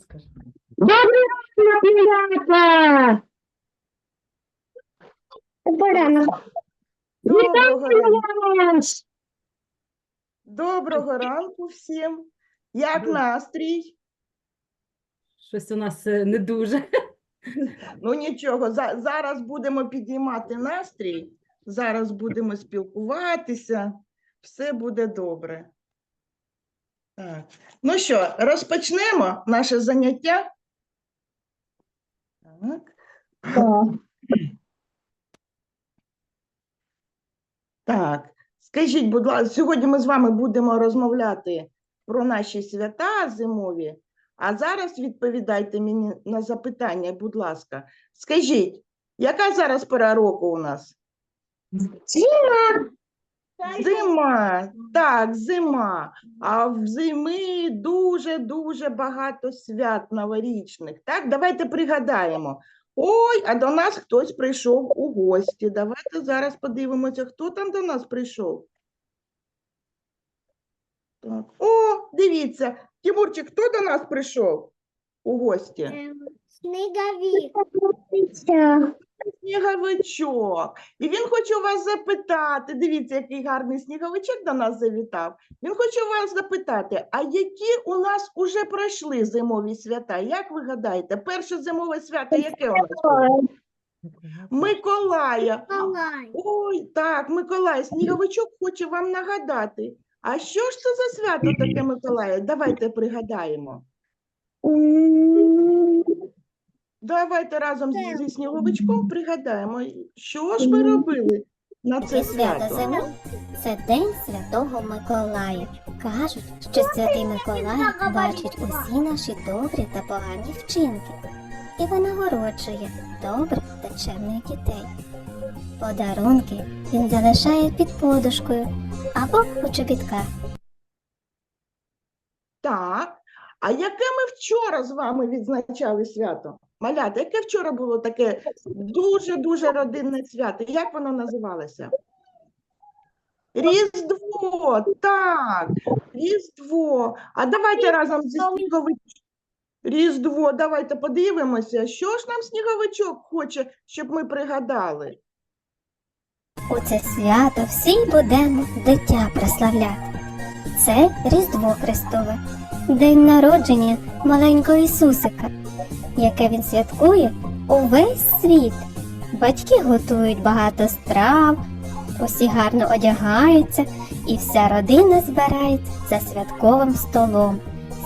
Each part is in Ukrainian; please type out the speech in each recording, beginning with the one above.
скажи. Добрий ранок! Баранок. Доброго ранку. Доброго ранку всім. Як настрій? Щось у нас е, не дуже. Ну нічого, за- зараз будемо підіймати настрій, зараз будемо спілкуватися, все буде добре. Так. Ну що, розпочнемо наше заняття? Так. Так, скажіть, будь ласка, сьогодні ми з вами будемо розмовляти про наші свята зимові, а зараз відповідайте мені на запитання, будь ласка. Скажіть, яка зараз пора року у нас? Зима. Зима, так, зима. А в зими дуже-дуже багато свят новорічних. Так, давайте пригадаємо. Ой, а до нас хтось прийшов у гості. Давайте зараз подивимося, хто там до нас прийшов. Так. О, дивіться, Тимурчик, хто до нас прийшов у гості? Снеговик. Сніговичок. І він хоче вас запитати. Дивіться, який гарний сніговичок до нас завітав. Він хоче вас запитати, а які у нас уже пройшли зимові свята? Як ви гадаєте, перше зимове свято яке у нас? було? Миколая. Ой, так, Миколай, сніговичок хоче вам нагадати. А що ж це за свято таке Миколая? Давайте пригадаємо. Давайте разом зі, зі сніговичком пригадаємо, що ж ви робили на це свято свято. зими це День Святого Миколая. Кажуть, що святий Миколай бачить усі наші добрі та погані вчинки і винагороджує добрих та чемних дітей. Подарунки він залишає під подушкою або у чобітках. Так. А яке ми вчора з вами відзначали свято? Малята, яке вчора було таке дуже-дуже родинне свято? Як воно називалося? Різдво, так, Різдво. А давайте разом зі сніговичком. Різдво, давайте подивимося, що ж нам сніговичок хоче, щоб ми пригадали. У це свято всі будемо дитя прославляти. Це Різдво Христове, день народження маленького Ісусика, яке він святкує увесь світ. Батьки готують багато страв, усі гарно одягаються, і вся родина збирається за святковим столом.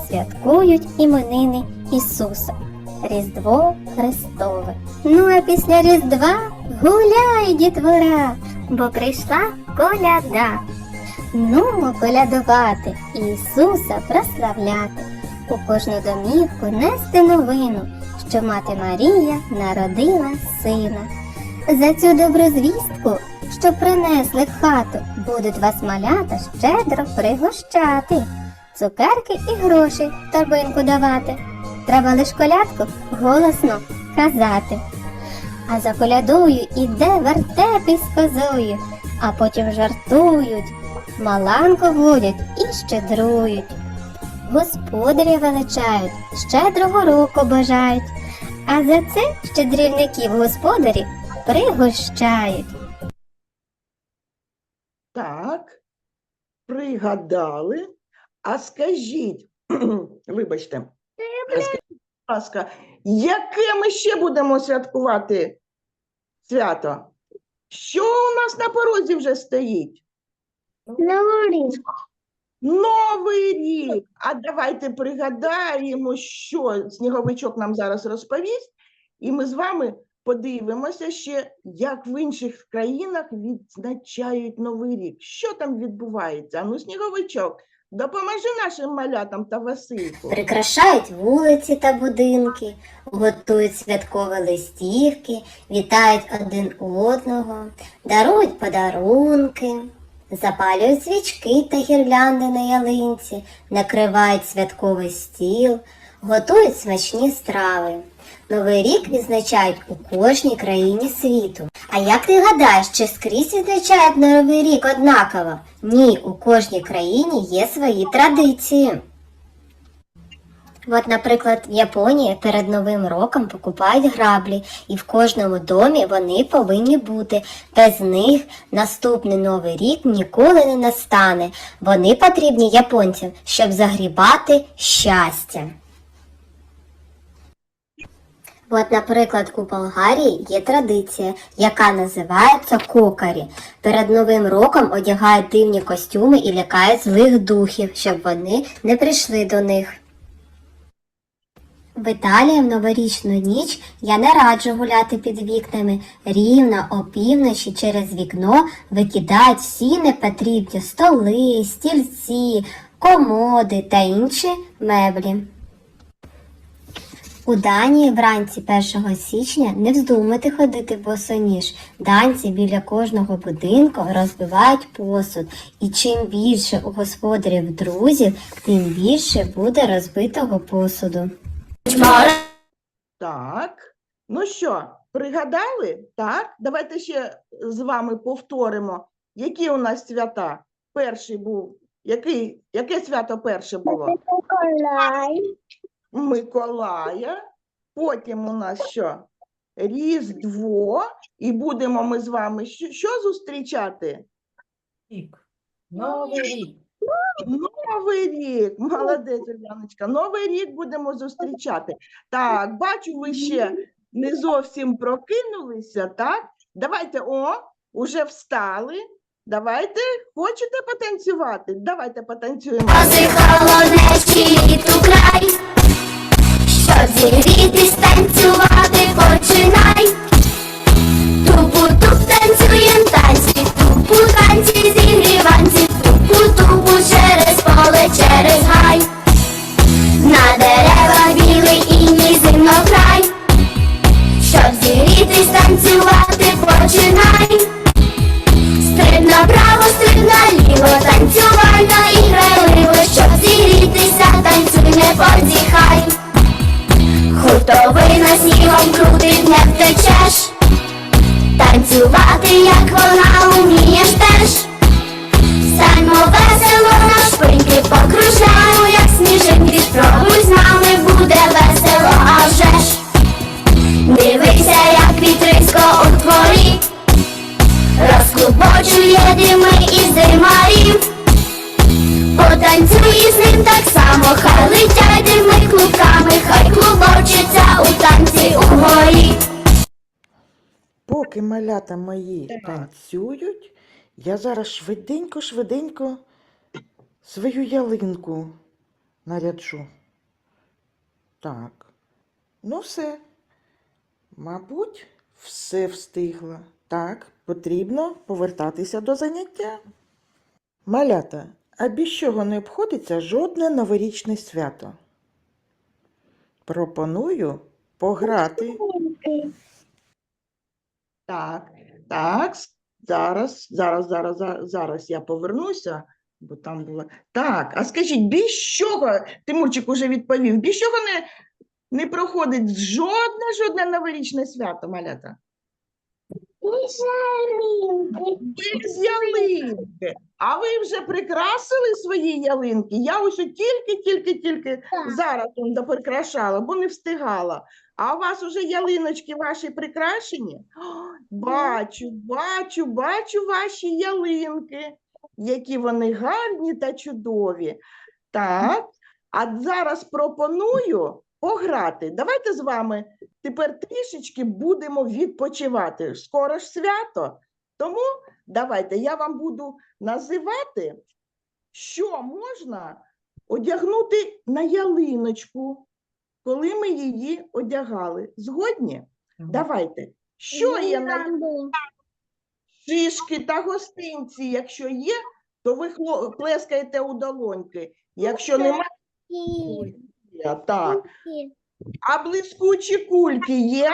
Святкують іменини Ісуса. Різдво Христове. Ну а після Різдва гуляй, дітвора, бо прийшла коляда. Нумо колядувати, Ісуса прославляти, у кожну домівку нести новину, що мати Марія народила сина. За цю добру звістку, що принесли в хату, будуть вас малята щедро пригощати, цукерки і гроші торбинку давати. Треба лиш колядку голосно казати. А за колядою іде вертеп із козою, а потім жартують, маланку водять і щедрують. Господаря величають, щедрого року бажають, а за це щедрівників господарі пригощають. Так, пригадали. А скажіть, вибачте, а скажіть, будь ласка, яке ми ще будемо святкувати свято? Що у нас на порозі вже стоїть? Новорічний. Новий рік. А давайте пригадаємо, що сніговичок нам зараз розповість, і ми з вами подивимося ще, як в інших країнах відзначають Новий рік. Що там відбувається? Ну, сніговичок, допоможи нашим малятам та Васильку. Прикрашають вулиці та будинки, готують святкові листівки, вітають один одного, дарують подарунки, запалюють свічки та гірлянди на ялинці, накривають святковий стіл, готують смачні страви. Новий рік відзначають у кожній країні світу. А як ти гадаєш, чи скрізь відзначають Новий рік однаково? Ні, у кожній країні є свої традиції. От, наприклад, в Японії перед Новим роком покупають граблі, і в кожному домі вони повинні бути. Без них наступний новий рік ніколи не настане. Вони потрібні японцям, щоб загрібати щастя. От, наприклад, у Болгарії є традиція, яка називається кокарі. Перед Новим роком одягають дивні костюми і лякають злих духів, щоб вони не прийшли до них. В Італії в новорічну ніч я не раджу гуляти під вікнами. Рівно опівночі через вікно викидають всі непотрібні столи, стільці, комоди та інші меблі. У Данії вранці 1 січня не вздумайте ходити босоніж. Данці біля кожного будинку розбивають посуд, і чим більше у господарів друзів, тим більше буде розбитого посуду. Так. Ну що, пригадали? Так. Давайте ще з вами повторимо, які у нас свята. Перший був. Який, яке свято перше було? Миколай. Миколая. Потім у нас що? Різдво. І будемо ми з вами що, що зустрічати? Рік. Новий рік. Новий рік. Молодець, Ульяночка. Новий рік будемо зустрічати. Так, бачу, ви ще не зовсім прокинулися, так? Давайте, о, уже встали. Давайте, хочете потанцювати? Давайте потанцюємо. Літ у край, щоб зігрітись, танцювати починай. Хуртовина снігом крутить, не втечеш. Танцювати, як вона умієш теж. Станьмо весело на шпиньки, покружляємо, як сніжинки. Спробуй з нами буде весело, а вже ж. Дивися, як вітрисько у дворі. Розклубочує дими із димарів Потанцюй із ним так само, хай летять дими клубками, хай клубочиться у танці угорі. Поки малята мої танцюють, я зараз швиденько-швиденько свою ялинку наряджу. Так, ну все. Мабуть, все встигла. Так, потрібно повертатися до заняття. Малята, а без чого не обходиться жодне новорічне свято? Пропоную пограти. Так, так, зараз, зараз, зараз, зараз я повернуся, бо там було. Так, а скажіть, без чого, Тимурчик уже відповів, без чого не, не проходить жодне, жодне новорічне свято, малята? Без ялинки. А ви вже прикрасили свої ялинки? Я ось тільки, тільки, тільки зараз он доприкрашала, бо не встигала. А у вас уже ялиночки ваші прикрашені? Бачу, бачу, бачу ваші ялинки, які вони гарні та чудові. Так, а зараз пропоную пограти. Давайте з вами тепер трішечки будемо відпочивати. Скоро ж свято. Тому давайте я вам буду називати, що можна одягнути на ялиночку, коли ми її одягали. Згодні? Давайте. Що є на шишки та гостинці? Якщо є, то ви плескаєте у долоньки. Якщо немає, так. А блискучі кульки є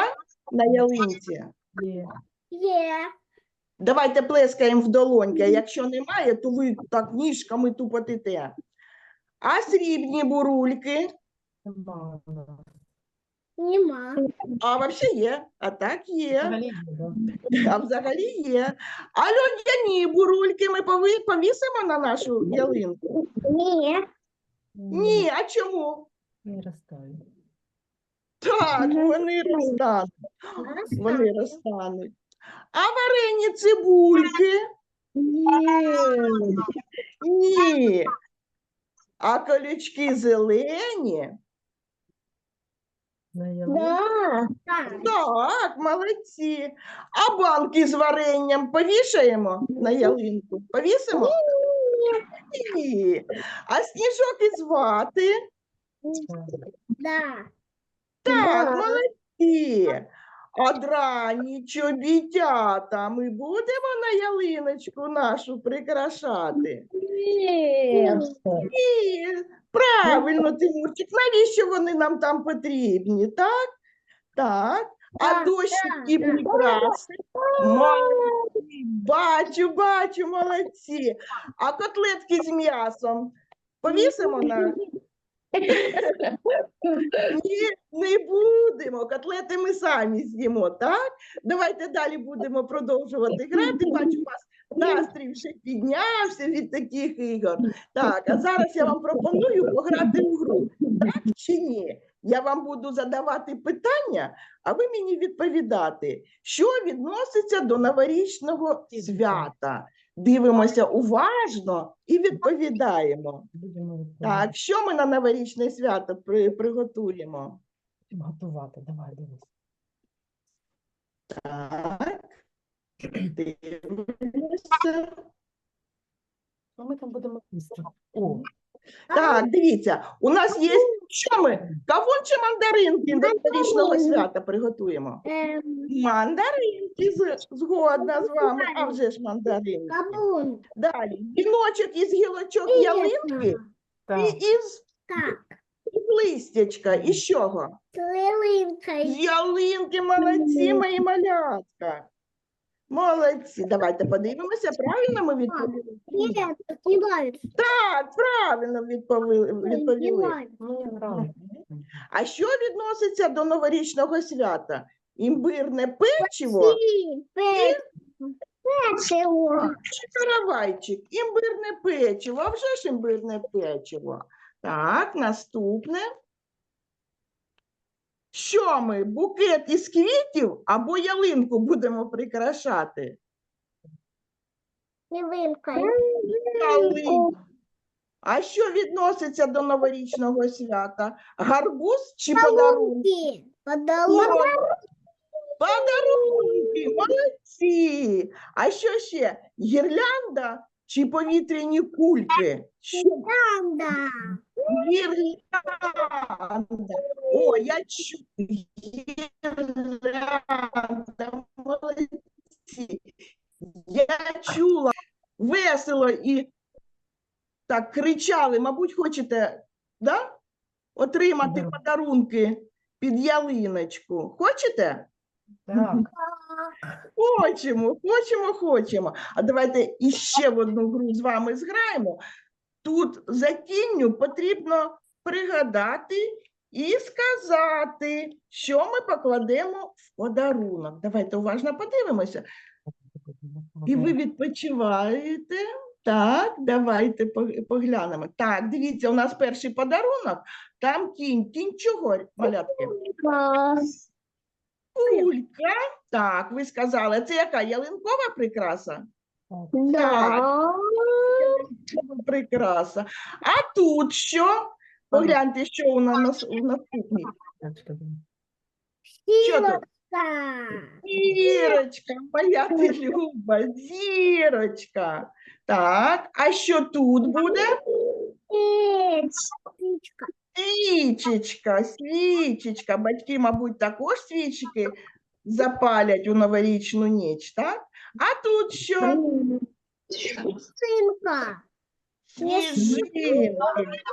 на ялинці? Є. Є. Давайте плескаємо в долоньки, а якщо немає, то ви так ніжками тупотите. А срібні бурульки Нема. А взагалі є, а так є. А взагалі є. А льодяні бурульки ми пови- повісимо на нашу ялинку? Ні. Ні, а чому? Не розтаю. Так, вони розтануть. Вони розтануть. А варені цибульки? Ні. А колючки зелені? Так. Так, молодці. А банки з варенням повішаємо на ялинку? Повісимо? Ні. А сніжок із вати? Так. Да. Так, Да. молодці. А драні чобітята ми будемо на ялиночку нашу прикрашати? Ні. Ні, правильно, Тимурчик, навіщо вони нам там потрібні, так? Так. А так. прикраси? Молодці, бачу, бачу, молодці. А котлетки з м'ясом повісимо на? Ні, не будемо. Котлети ми самі з'їмо, так? Давайте далі будемо продовжувати грати. Бачу, у вас настрій вже піднявся від таких ігор. Так, а зараз я вам пропоную пограти у гру. Так чи ні? Я вам буду задавати питання, а ви мені відповідати, що відноситься до новорічного свята. Дивимося уважно і відповідаємо. Будемо. Так, що ми на новорічне свято при, приготуємо? Готувати. Давай, дивись. Так. Дивимося. Що ми там будемо їсти? О, Так, дивіться, у нас є що ми? Кавун чи мандаринки до новорічного свята приготуємо? Ем, Мандаринки, з- згодна з вами, а вже ж мандаринки. Кабун. Далі, віночок із гілочок ялинки і так. із Так. із листячка. Із чого? З Ялинкою. ялинки, молодці, мої малятка. Молодці. Давайте подивимося, правильно ми відповіли? Нет, не нравится. Так, правильно відповіли. Не відповіли. нравится. Мені нравиться. А що відноситься до новорічного свята? Імбирне печиво Печиво. каравайчик? Імбирне печиво, а вже ж імбирне печиво. Так, наступне. Що ми? Букет із квітів або ялинку будемо прикрашати? Ялинкою. Ялинку. А що відноситься до новорічного свята? Гарбуз чи подарунки? Подарунки. Подарунки. Молодці. А що ще? Гірлянда чи повітряні кульки? Що Да. гірлянда? О, я чую. Гірлянда, молодці. Я чула весело і так кричали. Мабуть, хочете да? отримати Да. подарунки під ялиночку. Хочете? Так. Хочемо, хочемо, хочемо. А давайте іще в одну гру з вами зграємо. Тут за тінню потрібно пригадати і сказати, що ми покладемо в подарунок. Давайте уважно подивимося. І ви відпочиваєте. Так, давайте поглянемо. Так, дивіться, у нас перший подарунок. Там кінь. Кінь чого, малятки? Кулька. Так, ви сказали, це яка ялинкова прикраса? Да. Прикраса. А тут що? Погляньте, що у нас у наступній. Що тут? Сирока. Зірочка, моя ти люба, зірочка. Так, а що тут буде? Птичка. Свічечка, свічечка. Батьки, мабуть, також свічки запалять у новорічну ніч, так? А тут що? Синка. Сніжинки.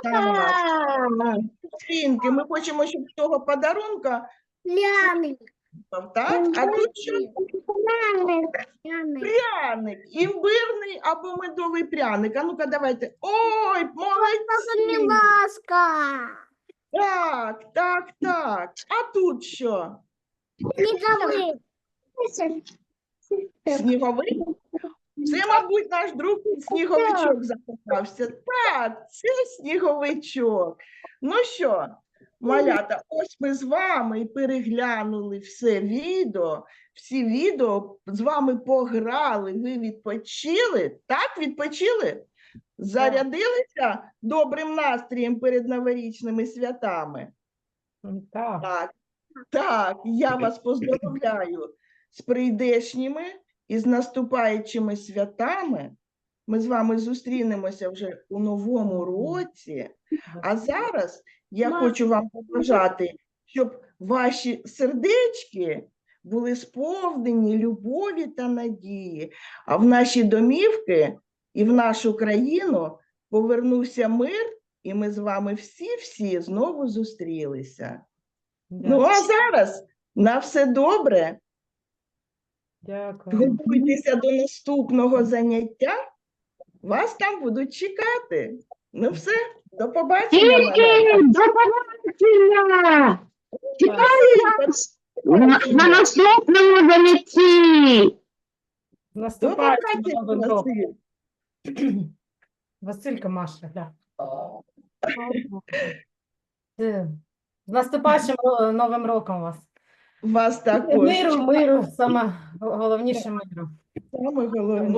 Так, сніжинки. Ми хочемо, щоб з цього подарунка Ляник. Так? А тут що? Ляник. Пряник, імбирний або медовий пряник. А ну-ка, давайте. Ой, молодці! Ласка. Так, так, так. А тут що? Снеговик. Сніговик? Це, мабуть, наш друг сніговичок закохався. Так, це сніговичок. Ну що, малята, ось ми з вами і переглянули все відео, всі відео з вами пограли, ви відпочили. Так, відпочили? Зарядилися добрим настроєм перед новорічними святами. Так. Так, так, я вас поздоровляю з прийдешніми і з наступаючими святами. Ми з вами зустрінемося вже у новому році. А зараз я хочу вам побажати, щоб ваші сердечки були сповнені любові та надії, а в наші домівки і в нашу країну повернувся мир, і ми з вами всі-всі знову зустрілися. Ну, а зараз на все добре. Дякую. Готуйтеся до наступного заняття. Вас там будуть чекати. Ну все, до побачення. малята. До побачення! На, на наступному занятті! До наступаючим побачення. Василь. Василька Маша, гля. Е, З наступаючим ро- Новим роком вас. Вас також. Миру, миру, саме головніше миру. Саме головне.